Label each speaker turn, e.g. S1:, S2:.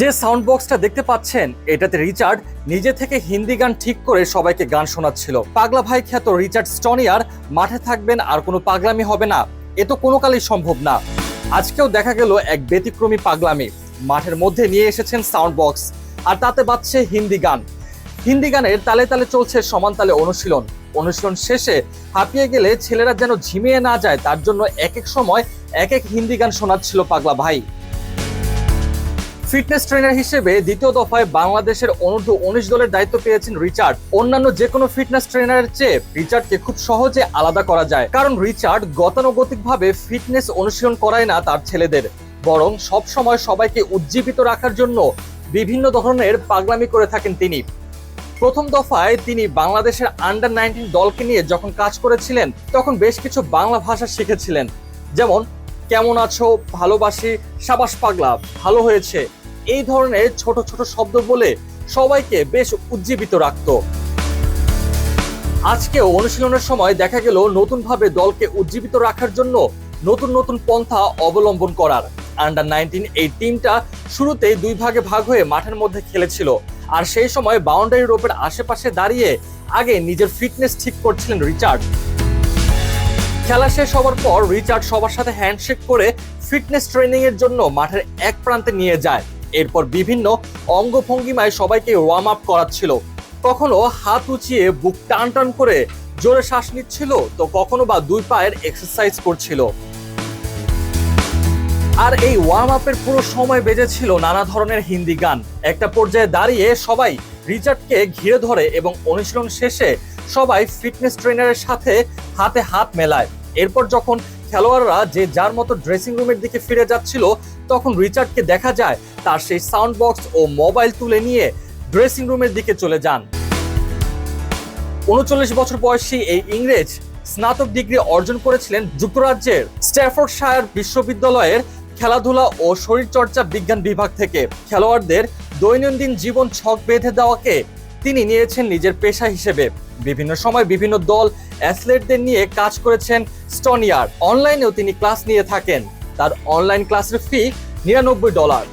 S1: যে সাউন্ড বক্সটা দেখতে পাচ্ছেন, এটাতে রিচার্ড নিজে থেকে হিন্দি গান ঠিক করে সবাইকে গান শোনাচ্ছিল। পাগলা ভাই খ্যাত রিচার্ড স্টনিয়ার, মাঠে থাকবেন আর কোনো পাগলামি হবে না। এ তো কোনো কালেই সম্ভব না। আজকেও দেখা গেল এক ব্যতিক্রমী পাগলামি। মাঠের মধ্যে নিয়ে এসেছেন সাউন্ড বক্স আর তাতে বাজছে হিন্দি গান। হিন্দি গানের তালে তালে চলছে সমান তালে অনুশীলন। অনুশীলন শেষে হাঁপিয়ে গেলে ছেলেরা যেন ঝিমিয়ে না যায়, তার জন্য এক এক সময় এক এক হিন্দি গান শোনাচ্ছিল পাগলা ভাই। ফিটনেস ট্রেনার হিসেবে দ্বিতীয় দফায় বাংলাদেশের অনূর্ধ্ব উনিশ দলের দায়িত্ব পেয়েছেন রিচার্ড। অন্যান্য যে কোনো ফিটনেস ট্রেনারের চেয়ে রিচার্ডকে খুব সহজে আলাদা করা যায়। কারণ রিচার্ড গতানুগতিকভাবে ফিটনেস অনুশীলন করায় না তার ছেলেদের। বরং সব সময় সবাইকে উজ্জীবিত রাখার জন্য বিভিন্ন ধরনের পাগলামি করে থাকেন তিনি। প্রথম দফায় তিনি বাংলাদেশের আন্ডার নাইনটিন দলকে নিয়ে যখন কাজ করেছিলেন, তখন বেশ কিছু বাংলা ভাষা শিখেছিলেন। যেমন, কেমন আছো? ভালোবাসি? সাবাস পাগলা, ভালো হয়েছে। এই ধরনের ছোট ছোট শব্দ বলে সবাইকে বেশ উজ্জীবিত রাখত। আজকেও অনুশীলনের সময় দেখা গেল নতুনভাবে দলকে উজ্জীবিত রাখার জন্য নতুন নতুন পন্থা অবলম্বন করার। আন্ডার নাইনটিন এই টিমটা শুরুতেই দুই ভাগে ভাগ হয়ে মাঠের মধ্যে খেলেছিল। আর সেই সময় বাউন্ডারি রোপের আশেপাশে দাঁড়িয়ে আগে নিজের ফিটনেস ঠিক করছিলেন রিচার্ড। খেলা শেষ হওয়ার পর রিচার্ড সবার সাথে হ্যান্ডশেক করে ফিটনেস ট্রেনিং এর জন্য মাঠের এক প্রান্তে নিয়ে যায়। এরপর বিভিন্ন অঙ্গভঙ্গিমায় সবাইকে ওয়ার্ম আপ করাচ্ছিল। কখনো হাত উঁচিয়ে বুক টান টান করে জোরে শ্বাস নিচ্ছিল, তো কখনো বা দুই পায়ের এক্সারসাইজ করছিল। আর এই ওয়ার্ম আপের পুরো সময় বেজেছিল নানা ধরনের হিন্দি গান। একটা পর্যায়ে দাঁড়িয়ে সবাই রিচার্ডকে ঘিরে ধরে এবং অনুশীলন শেষে সবাই ফিটনেস ট্রেনারের সাথে হাতে হাত মেলায়। এরপর যখন খেলোয়াড়রা যে যার মতো ড্রেসিং রুমের দিকে ফিরে যাচ্ছিল তখন রিচার্ডকে দেখা যায় তার সেই সাউন্ড বক্স ও মোবাইল তুলে নিয়ে ড্রেসিং রুমের দিকে চলে যান। উনচল্লিশ বছর বয়সী এই ইংরেজ স্নাতক ডিগ্রি অর্জন করেছিলেন যুক্তরাজ্যের স্ট্যাফোর্ডশায়ার বিশ্ববিদ্যালয়ের খেলাধুলা ও শরীরচর্চা বিজ্ঞান বিভাগ থেকে। খেলোয়াড়দের দৈনন্দিন জীবন ছক বেঁধে দেওয়াকে তিনি নিয়েছেন নিজের পেশা হিসেবে। বিভিন্ন সময় বিভিন্ন দল অ্যাথলেটদের নিয়ে কাজ করেছেন স্টনিয়ার। অনলাইনেও তিনি ক্লাস নিয়ে থাকেন। তার অনলাইন ক্লাসের ফি নিরানব্বই ডলার